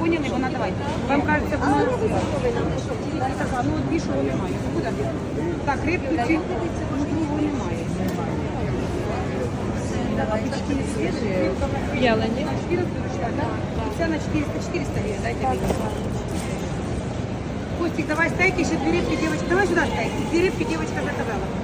поняли, вона давай. Вам кажеться, вона така, ну от більшого немає. Буде? Так, рибку ці, ну другого немає. Кабачки свіжі. Ялані. На 400 да? Це на 400, 400 гривень, дайте мені. Костик, давай стейки, еще две рыбки, девочка. Давай сюда стейки. Две рыбки девочка заказала.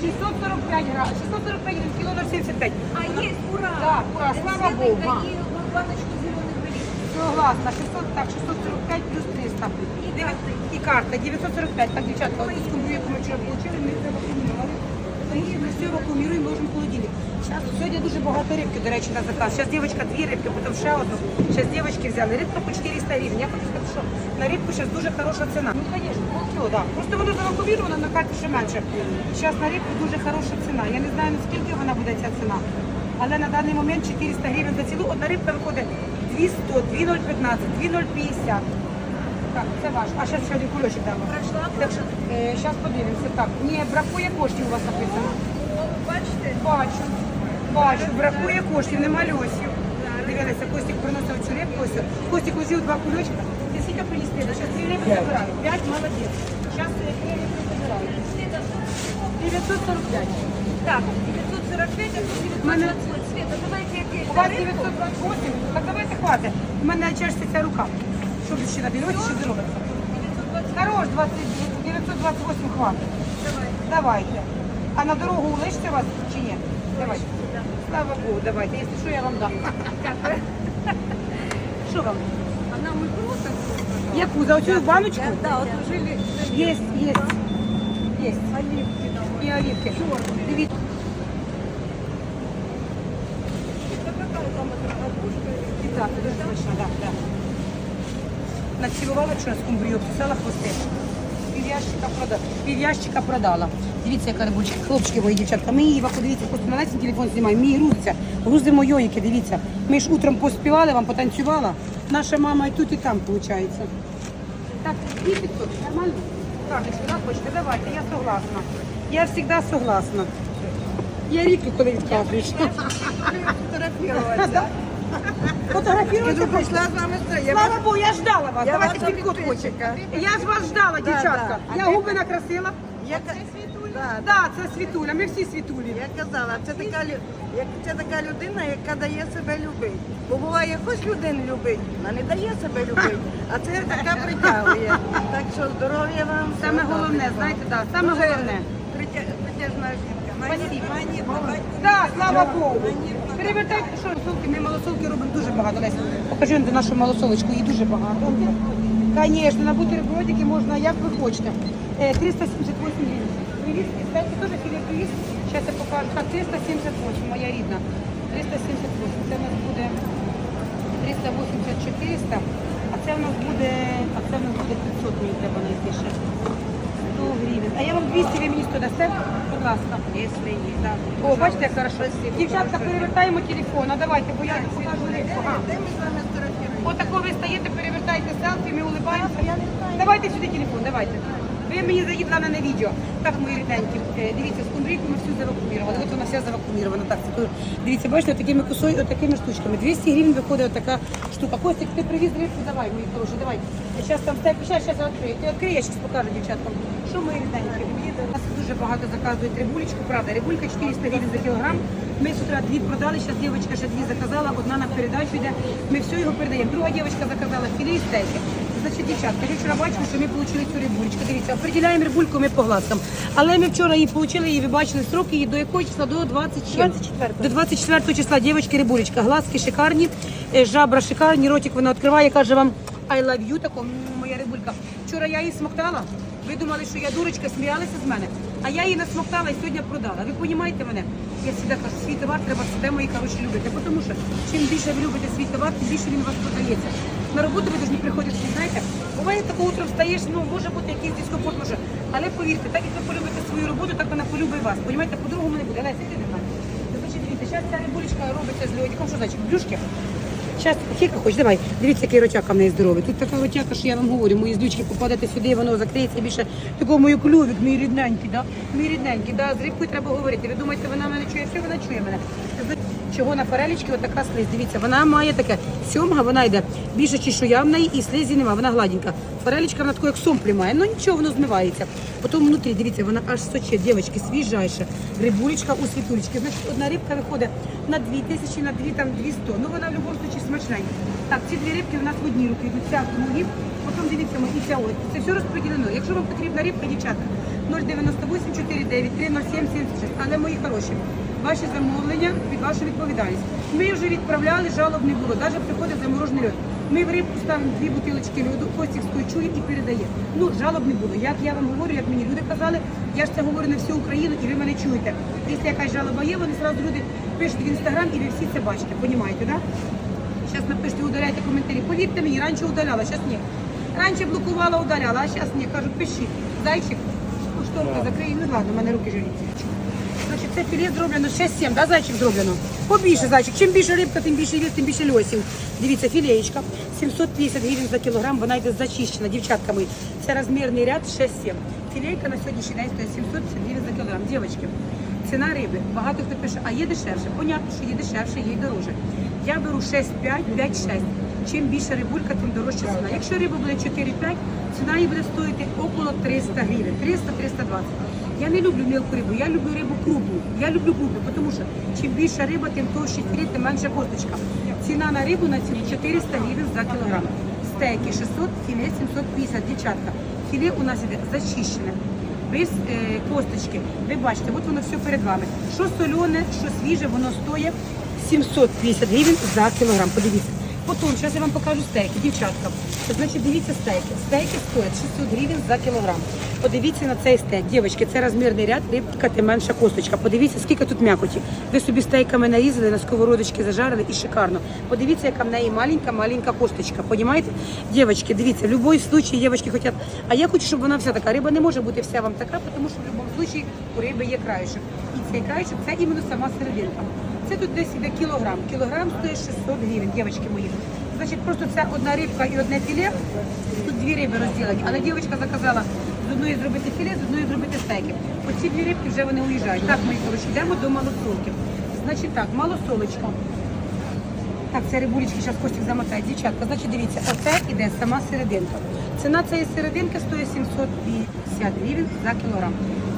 645 грамм. 645 гривен, кило 075. А есть, ура! Да, ура, слава Богу, ма. такие баночку зеленых грибов. Согласна. 600, так, 645 плюс 300. І Дев'ять- карта. І карта. 945. Так, дівчатка, ось скумбрію, яку ми вчора отримали, ми це вакуумували. І ми все вакуумуємо, ложимо в холодильник. Сьогодні дуже багато рибки, до речі, на заказ. Зараз дівчинка дві рибки, потім ще одну. Зараз дівчатки взяли. Рибка по 400 гривень. Я хочу сказати, що на рибку зараз дуже хороша ціна. Ну, звісно, полкіло, так. Просто воно завакуумовано, на карті ще менше. Зараз на рибку дуже хороша ціна. Я не знаю, наскільки вона буде ця ціна. Але на даний момент 400 гривень за цілу. Одна рибка виходить 200, 2015, 2050. Так, це ваш. А зараз ще один кульочок дам. Пройшла Так що, е, зараз подивимося. Так, ні, бракує коштів у вас написано. Ну, бачите? Бачу, бачу, бракує коштів, нема льосів. Дивилися, Костік приносив цю рибку. Костік узів два кульочка. Зараз дві риби забираю. П'ять, риби забираю. 945. Так, 945, а тут Мене- 928. Света, давайте я У вас 928? Так давайте хватить. У мене чешеться рука. Що ви ще наберете, що ви? Хорош, 20, 928 хватить. Давайте. А на дорогу улиште вас чи ні? Давайте. Слава Богу, давайте. Якщо що, я вам дам. Що вам? А нам и круто. Яку? За оцю баночку? Да, жили. Есть, есть. Есть. Оливки. І оливки. Дивіться. Это какая там отрагушка? І так, дуже смачно, так, так. Націлувала вчора скумбрію, обсосала хвости. Пів'ящика продала. Пів'ящика продала. Дивіться, яка рибульчика. Хлопчики мої дівчатка. Ми її ваку, дивіться, просто на лесі телефон знімаємо. Мій грузиться. Грузимо йоїки, дивіться. Ми ж утром поспівали, вам потанцювала. Наша мама і тут, і там, виходить. Хочете? Давайте, я согласна. Я завжди согласна. Я рідко коли відкаплюю. Фотографіруйте, пришла з вами стоять. Слава Богу, я ждала вас. Я Давайте ваша пін-код Я ж вас ждала, дівчатка. Я губи накрасила. Я, да, Да, це світуля, ми всі світулі. я казала, це така, лю- як це така людина, яка дає себе любити. Бо буває, хоч людину любить, вона не дає себе любити, а це така притягує. Так що здоров'я вам. Саме всього головне, доброго. знаєте, да, саме Дуже головне. притя- Притяжна жінка. Спасибо. Да, слава Богу. Перевертайте, що малосолки, ми малосолки робимо дуже багато. Лесь, покажи нам нашу малосолочку, її дуже багато. Звісно, на бутербродики можна, як ви хочете. Е, 378 стейки теж філе привіз. Зараз я покажу. Так, 378, моя рідна. 378. Це у нас буде 380 400, а це у нас буде, а це у нас буде 500, мені треба знайти ще. 100 гривень. А я вам 200 ви мені 100 дасте? Будь ласка. Якщо є, так. О, бачите, як хорошо. Дівчатка, перевертаємо телефон. А давайте, бо я не покажу рибку. А. Де ми з вами сфотографіруємо? Отако ви стаєте, перевертаєте селфі, ми улибаємося. Давайте сюди телефон, давайте. Ви мені заїдла на відео. Так, мої рідненькі, е, дивіться, скумбрійку ми всю завакумірували. От вона вся завакумірована. Так, дивіться, бачите, такими косою, отакими штучками. 200 гривень виходить отака штука. Костик, ти привіз рибку, давай, мої хороші, давай. Зараз там стек, зараз, зараз відкрию. Ти відкрий, я зараз покажу дівчаткам. Що мої рідненькі? У нас дуже багато заказують рибулечку, правда, рибулька 400 гривень за кілограм. Ми з дві продали, зараз дівчинка ще дві заказала, одна на передачу йде. Ми все його передаємо. Друга дівчинка заказала філе і стейки. Значить, дівчатка, я вчора бачили, що ми отримали цю рибулечку. Дивіться, определяємо рибульку ми по глазкам. Але ми вчора її отримали, і ви бачили строки, її до якого числа? До 20 чим? 24. До 24 числа дівчатки рибулечка. Глазки шикарні, е, жабра шикарні, ротик вона відкриває, каже вам I love you, тако, моя рибулька. Вчора я її смоктала. Ви думали, що я дурочка, сміялися з мене. А я її насмоктала і сьогодні продала. Ви розумієте мене? Я завжди кажу, свій товар треба себе мої хороші любити. Тому що чим більше ви любите свій товар, тим більше він у вас продається. На роботу ви повинні приходити, знаєте, буває таке утром встаєш, ну може бути якийсь дискомфорт, може. Але повірте, так як ви полюбите свою роботу, так вона полюбить вас. Понімаєте, по-другому не буде. Леся, ти не знаєш. Дивіться, зараз ця рибулечка робиться з льодиком, що значить, блюшки. Зараз Хіка хоч, давай. Дивіться, який рочака в неї здоровий. Тут така рочака, що я вам говорю, мої злючки попадете сюди, воно закриється більше такого мою клювик, мій рідненький, да? Мій рідненький, да? з рибкою треба говорити. Ви думаєте, вона мене чує? Все, вона чує мене. Чого на форелічки отака слизь. Дивіться, вона має таке сьомга, вона йде більше чешуя в неї і слизі нема, вона гладенька. Форелічка вона таку, як сомплі має, ну нічого, воно змивається. Потім внутрі, дивіться, вона аж соче, дівчатки, свіжайша. Рибулечка у світулечки. Значить, одна рибка виходить на 2 тисячі, на 2 там 200. Ну вона в будь-якому випадку смачненька. Так, ці дві рибки у нас в одній руки йдуть, ця в. Потім дивіться, ми і ця ось. Це все розподілено. Якщо вам потрібна рибка, дівчата, 098 49 307 76. Але мої хороші, ваші замовлення під вашу відповідальність. Ми вже відправляли, жалоб не було. Навіть приходить заморожений льод. Ми в рибку ставимо дві бутилочки льоду, Костік скочує і передає. Ну, жалоб не було. Як я вам говорю, як мені люди казали, я ж це говорю на всю Україну, і ви мене чуєте. Якщо якась жалоба є, вони зразу люди пишуть в інстаграм, і ви всі це бачите. Понімаєте, так? Да? Зараз напишіть, удаляйте коментарі. Повірте мені, раніше удаляла, зараз ні. Раніше блокувала, удаляла, а зараз ні. Кажу, пишіть. Зайчик, шторка закрий, ну ладно, в мене руки жирні. Значить, це філе зроблено 6-7, да, зайчик зроблено? Побільше зайчик. Чим більше рибка, тим більше віс, тим більше льосів. Дивіться, філеєчка, 750 гривень за кілограм, вона йде зачищена, дівчатка мої. Це розмірний ряд 6-7. Філейка на сьогоднішній день стоїть 750 гривень за кілограм. Дівчатки, ціна риби. Багато хто пише, а є дешевше. Понятно, що є дешевше, є дороже. Я беру 6-5, 5-6. Чим більше рибулька, тим дорожча ціна. Якщо риба буде 4-5, ціна її буде стоїти около 300 гривень, 300-320. Я не люблю мілку рибу, я люблю рибу крупну. Я люблю крупну, тому що чим більша риба, тим товщий філе, тим менша косточка. Ціна на рибу на ціні 400 гривень за кілограм. Стейки 600, філе 750, дівчатка. Філе у нас іде зачищене, без е, косточки. Ви бачите, от воно все перед вами. Що солене, що свіже, воно стоїть 750 гривень за кілограм. Подивіться. Потім, зараз я вам покажу стейки, дівчатка. Значить, дивіться стейки. Стейки стоять 600 гривень за кілограм. Подивіться на цей стейк. Дівчатки, це розмірний ряд, рибка тим менша косточка. Подивіться, скільки тут м'якоті. Ви собі стейками нарізали, на сковородочки зажарили і шикарно. Подивіться, яка в неї маленька, маленька косточка. Понімаєте? Дівчатки, дивіться, в будь-якому випадку дівчатки хочуть. А я хочу, щоб вона вся така. Риба не може бути вся вам така, тому що в будь-якому випадку у риби є краєшок. І цей краєшок це іменно сама серединка. Це тут десь іде кілограм. Кілограм стоїть 600 гривень, дівчатки мої. Значить, просто це одна рибка і одне філе. Тут дві риби розділені. Але дівчинка заказала з одної зробити філе, з одної зробити стейки. Оці дві рибки вже вони уїжджають. Так, мої хороші, йдемо до малосолки. Значить так, малосолочка. Так, це рибулечки, зараз Костік замотає. Дівчатка, значить, дивіться, оце іде сама серединка. Ціна цієї серединки стоїть 750 гривень за кілограм.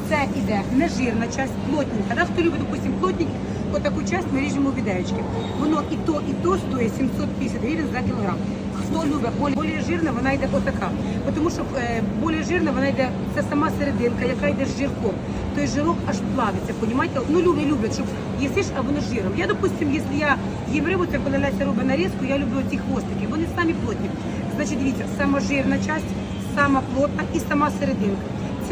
Це іде нежирна часть, плотненька. Да? Хто любить, допустим, плотненьку, отаку часть ми ріжемо в відеречки. Воно і то, і то стоїть 750 гривень за кілограм. Хто любить більш жирна, вона йде отака. Тому що е, більш жирна, вона йде, це сама серединка, яка йде з жирком. Той жирок аж плавиться, понімаєте? Ну люди люблять, щоб їсиш, а воно жиром. Я, допустим, якщо я їм рибу, це коли Леся робить нарізку, я люблю ці хвостики, вони самі плотні. Значить, дивіться, сама жирна часть, сама плотна і сама серединка.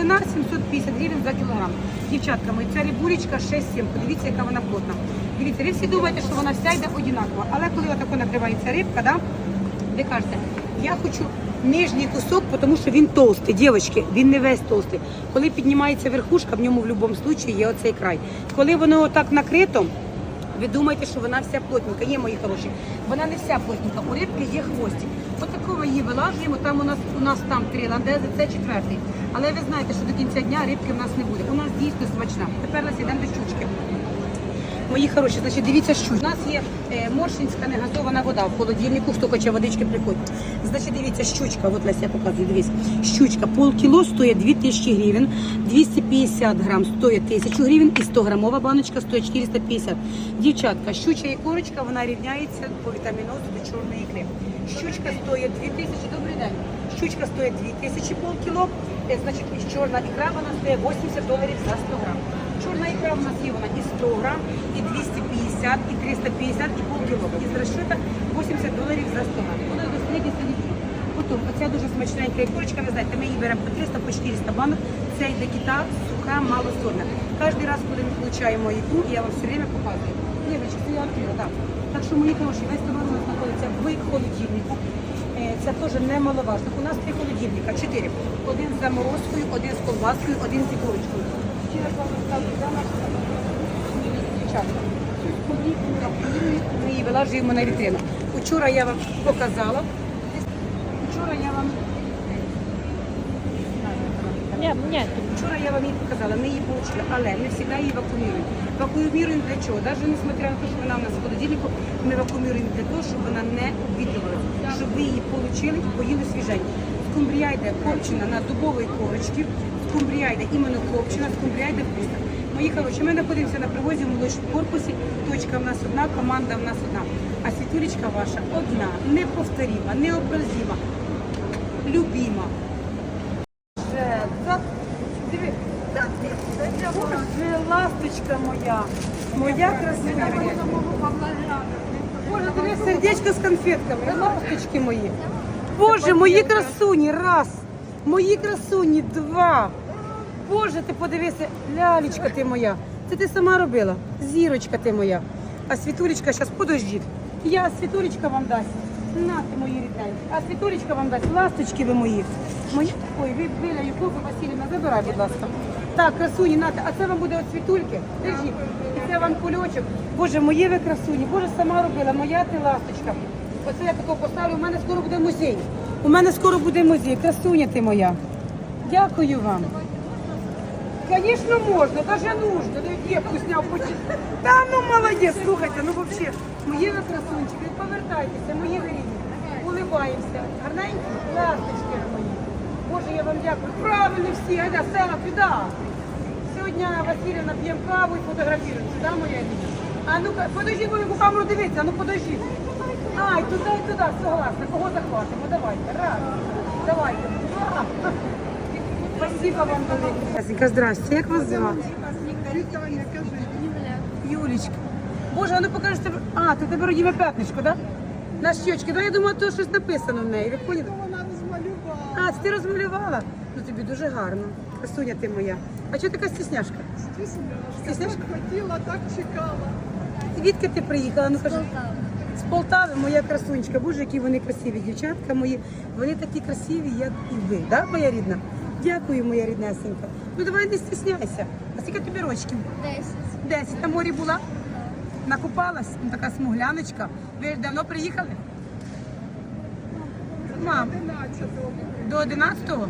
Ціна 750 гривень за кілограм. Дівчатка, мої, ця рибулечка 6-7, подивіться, яка вона плотна. Дивіться, ви всі думаєте, що вона вся йде одинакова, але коли отако накривається рибка, да, ви кажете, я хочу нижній кусок, тому що він толстий, дівчатки, він не весь толстий. Коли піднімається верхушка, в ньому в будь-якому випадку є оцей край. Коли воно отак накрито, ви думаєте, що вона вся плотненька. Є мої хороші. Вона не вся плотненька. У рибки є хвостик. Отаку ми її вилажуємо. Там у нас у нас там три ландези, це четвертий. Але ви знаєте, що до кінця дня рибки в нас не буде. У нас дійсно смачна. Тепер нас йдемо до щучки. Мої хороші, значить, дивіться, що у нас є е, моршинська негазована вода в холодильнику, хто хоче водички приходить. Значить, дивіться, щучка, от Леся показую, дивись. Щучка, полкіло стоїть 2000 гривень, 250 грам стоїть 1000 гривень і 100 грамова баночка стоїть 450. Дівчатка, щуча і корочка, вона рівняється по вітамінозу до чорної ікри. Щучка стоїть 2000, добрий день. Щучка стоїть 2000 полкіло, е, значить, і чорна ікра, вона стоїть 80 доларів за 100 грам. Чорна ікра у нас є вона і 100 грам, і 250, і 350, і полкіло. Із розчета 80 доларів за 100 грам. Воно до середньої. Потім, оця дуже смачненька ікорочка, ви знаєте, ми її беремо по 300, по 400 банок. Це йде кита, суха, малосольна. Кожен раз, коли ми получаємо ікру, я вам все время показую. Дівчатки, це я відкрила, так. Так що, мої хороші, весь товар у нас знаходиться в холодильнику. Е, Це теж немаловажно. У нас три холодильника, чотири. Один з заморозкою, один з колбаскою, один з ікорочкою. Ми її вилажуємо на вітрину. Вчора я вам показала. Вчора я вам. Вчора я вам її показала, ми її отримали, але ми завжди її вакуумуємо. Вакуумуємо для чого? Навіть несмотря на те, що вона у нас в холодильнику, ми вакуумуємо для того, щоб вона не обвітрювалася, щоб ви її отримали і поїли свіженько. Скумбрія йде копчена на дубовій корочці, скумбрія йде іменно копчена, скумбрія йде вкусна. Мої хороші, ми знаходимося на привозі в молочному корпусі, точка в нас одна, команда в нас одна. А світулечка ваша одна, неповторима, необразима, любима. Це Боже, ласточка моя, моя красива. Боже, диви, сердечко з конфетками, ласточки мої. Боже, мої красуні, раз, мої красуні, два. Боже, ти подивися, лялечка ти моя. Це ти сама робила, зірочка ти моя. А світулечка, зараз подождіть. Я світулечка вам дасть. Нати мої рідненькі. А світулечка вам дасть. Ласточки ви мої. Мої... Ой, ви Биля Юкуфа Васильівна, забирай, будь ласка. Так, красуні, нате. А це вам буде от світульки. Держіть. І це вам кульочок. Боже, мої ви красуні. Боже, сама робила, моя ти ласточка. Оце я такого поставлю, у мене скоро буде музей. У мене скоро буде музей. Красуня ти моя. Дякую вам. Конечно, можно, даже нужно. Да кепку сняв почти. Та ну молодець, слухайте, ну вообще, мої красунчики, повертайтеся, мої ви рідні. Улибаємося. Гарненькі, ласточки мої. Боже, я вам дякую. Правильно всі, айда, села, піда. Сьогодні Васильівна п'ємо каву і фотографіруємося, да, моя рідня? А ну-ка, подожди, бо яку камеру дивитися, ну подожди. Ай, туди і туди, согласна. Кого захватимо? Давайте. Раз. Давайте. Два. Спасибо вам велике. Ясенька, здрасте. Як вас звати? Юлічка. Боже, а ну покажеш тебе. А, ти тебе родіме п'ятничко, да? На щечки. Да, я думала, то щось написано в неї. Ви поняли? Вона розмалювала. А, це ти розмалювала? Ну тобі дуже гарно. Красуня ти моя. А чого така стісняшка? Стісняшка? Так хотіла, так чекала. Звідки ти приїхала? Ну кажи. З Полтави, моя красунечка. Боже, які вони красиві, дівчатка мої. Вони такі красиві, як і ви. Да, моя рідна? Дякую, моя ріднесенька. Ну давай не стісняйся. А скільки тобі рочків? Десять. Десять. На морі була? Накупалась? Ну, така смугляночка. Ви ж давно приїхали? Мам, до 11-го?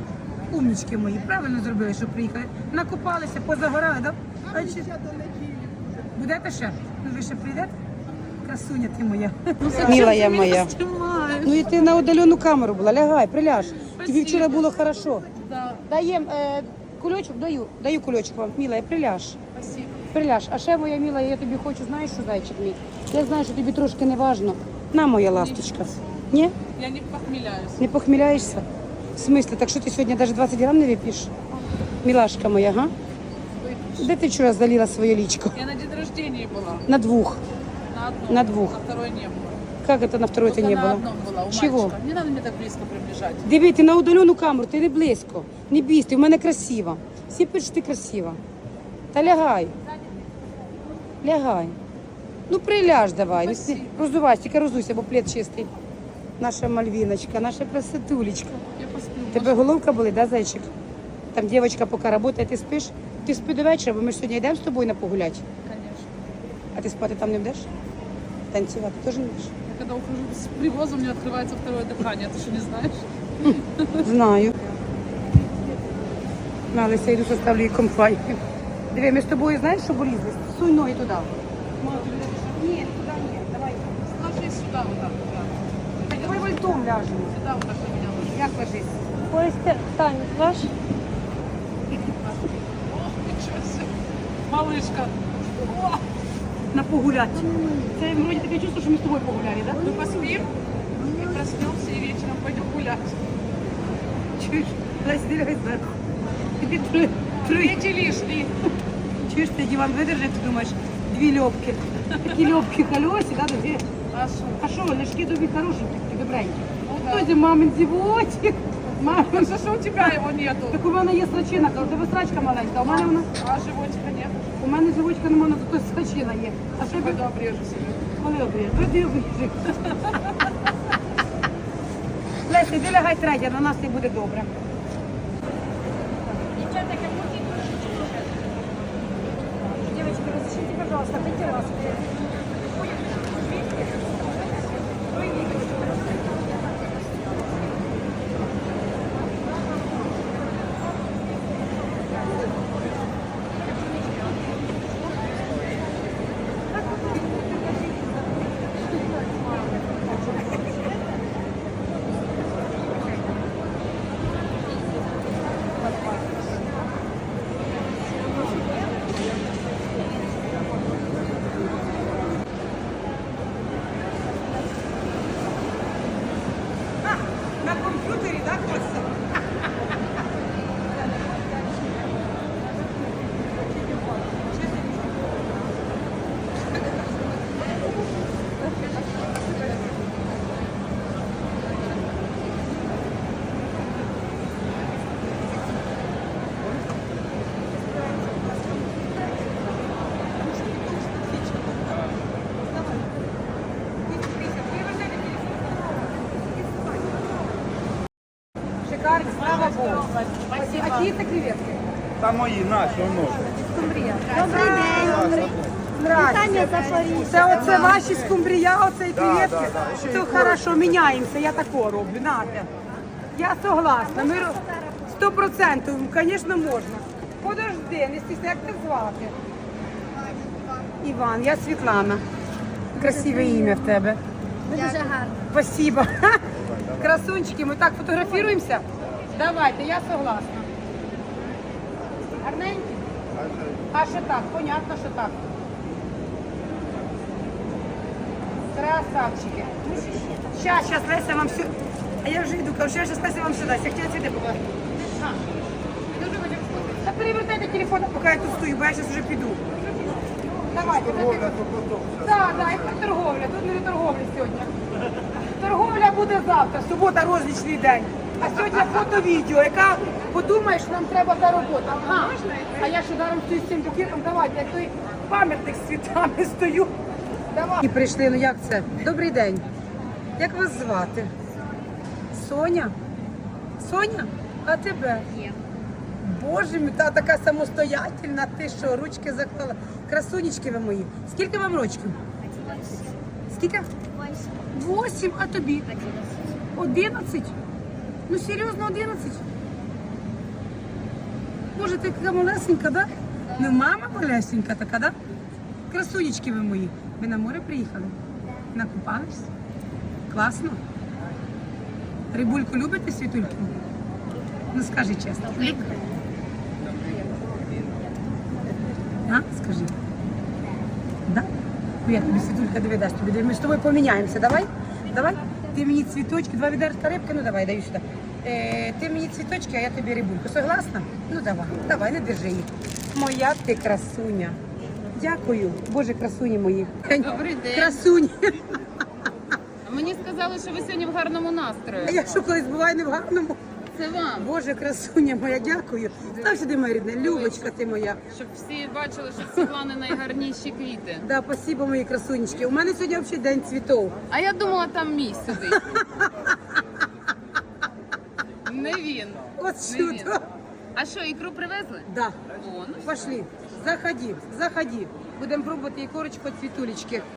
Умнічки мої, правильно зробили, що приїхали. Накупалися, позагорали, так? Да? А чи- Будете ще? Ну ви ще прийдете? Красуня ти моя. Міла я моя. Ну і ти на удалену камеру була, лягай, приляж. Тобі вчора було хорошо. Да, Даєм е, кульочок, даю, даю кульочок вам. Міла, я приляж. спасибо. Приляж. А ще моя міла, я тобі хочу, знаєш, що зайчик мій? Я знаю, що тобі трошки не важно. На моя ласточка. Ні? Я не похмеляюсь. Не похміляєшся? В смислі, так що ти сьогодні навіть 20 грам не вип'єш? Мілашка моя, га? Де ти вчора залила своє лічко? Я на день рождения была. На двух. На одном. На двух. На второй не было Как это на второй ты Только не на было? одном была у Чего? мальчика. Не надо мне так близко приближать. Диви, ти на удалену камеру, ти не близько. Не бійся, ти в мене красива. Всі пишуть, що ти красива. Та лягай. Лягай. Ну приляж давай. Не сі- Роздувайся, тільки роздуйся, бо плед чистий. Наша мальвіночка, наша красотулечка. Я посплю. Тебе головка болить, да, зайчик? Там дівчинка поки працює, ти спиш? Ти спи до вечора, бо ми ж сьогодні йдемо з тобою на погуляти. Конечно. А ти спати там не будеш? Танцювати теж не будеш? Я когда ухожу с привоза, у меня открывается второе дыхание. Ты что, не знаешь? Знаю. На, Леся, йду составлю їй компанію. Диви, ми з тобою знаєш, що болізли? Суй ноги туди. Ні, туди ні, давай. Ложись сюда вот так. Да. Давай вольтом ляжемо. Сюда вот так на меня ложись. Як ложись? Костя, Тань, ваш? Ох, ничего себе. Малышка. О, На погуляти. Це вроді таке чувство, що ми з тобою погуляли, так? мы поспим и проснемся и вечером пойдем гулять. Чуєш? Дивись зверху. Тобі три, три. Третий лишний. Чуєш, ти диван видержи, ти думаєш, дві льопки. Такі льопки колесі, да, дві. А что? А що, ляшки тобі хорошенькі, такі добренькі. Ну да. Хто це мамин зівотик? Мамин. А что у тебя его нету? Так у мене є срачина, у тебе срачка маленька, а у мене вона, А животика нет? у мене живочка не можна, зато срачина є. А що Пойду обрежу себе. коли обріж? Веди обріжи. Леся, іди лягай третя, на нас і буде добре. Девочки, разрешите, пожалуйста, хотите вас? Ой, так хочеться? Шикарно, слава Богу. Креветки? Та мої, наші, воно. Скумбрія. Добрий день. Вітання Це оце ваші скумбрія, оце і креветки. Це хорошо, міняємося, я такого роблю. Нате. Я согласна. Ми ро- сто процентів, звісно, можна. Подожди, не стісня, як тебе звати? Іван, я Світлана. Красиве ім'я в тебе. Дуже гарно. Спасибо. Красунчики, ми так фотографуємося? Давайте, я согласна. Гарненькі? А що так? Понятно, що так. Красавчики. Щас, щас, Леся вам все. А я вже йду, кажу, щас Леся вам все дасть. Я хотіла покажу. Та перевертайте телефон, поки я тут стою, бо я зараз вже піду. Давайте. Так, так, і торговля. Тут не торговля сьогодні. Торговля буде завтра, субота рознічний день. А сьогодні фото-відео, яка подумаєш, нам треба за роботу. Ага. А я ще даром стою з цим букетом, давайте, як той пам'ятник з світами стою. Давай. І прийшли, ну як це? Добрий день. Як вас звати? Соня? Соня? А тебе? Боже мій, та така самостоятельна, ти що, ручки заклала. Красунечки ви мої. Скільки вам рочків? Скільки? Восім, а тобі? Одинадцять? Ну серйозно, одинадцять? Боже, ти така малесенька, да? Ну, мама малесенька така, да? Красунечки ви мої. Ви на море приїхали? Накупались? Класно? Рибульку любите, світульку? Ну скажи чесно. А, скажи. Да? Ну, я тобі світулька дасть тобі. Ми з тобою поміняємося, давай? Давай? Ти мені цвіточки, два відерка рибки, ну давай, даю сюди. Е, ти мені цвіточки, а я тобі рибульку. Согласна? Ну давай, давай, не держи їх. Моя ти красуня. Дякую. Боже, красуні мої. Добрий день. Красуні. Мені сказали, що ви сьогодні в гарному настрої. А я що колись буваю не в гарному? Це вам. Боже, красуня моя, дякую. Став сюди, моя рідна. Любочка ти моя. Щоб всі бачили, що в Світлани найгарніші квіти. Да, спасибо, мої красунечки. У мене сьогодні взагалі день цвітов. А я думала, там мій сидить. Не він. От Не він. сюди. А що, ікру привезли? Да. О, ну Пошли. Заходи, заходи. Будемо пробувати і корочку цвітулечки.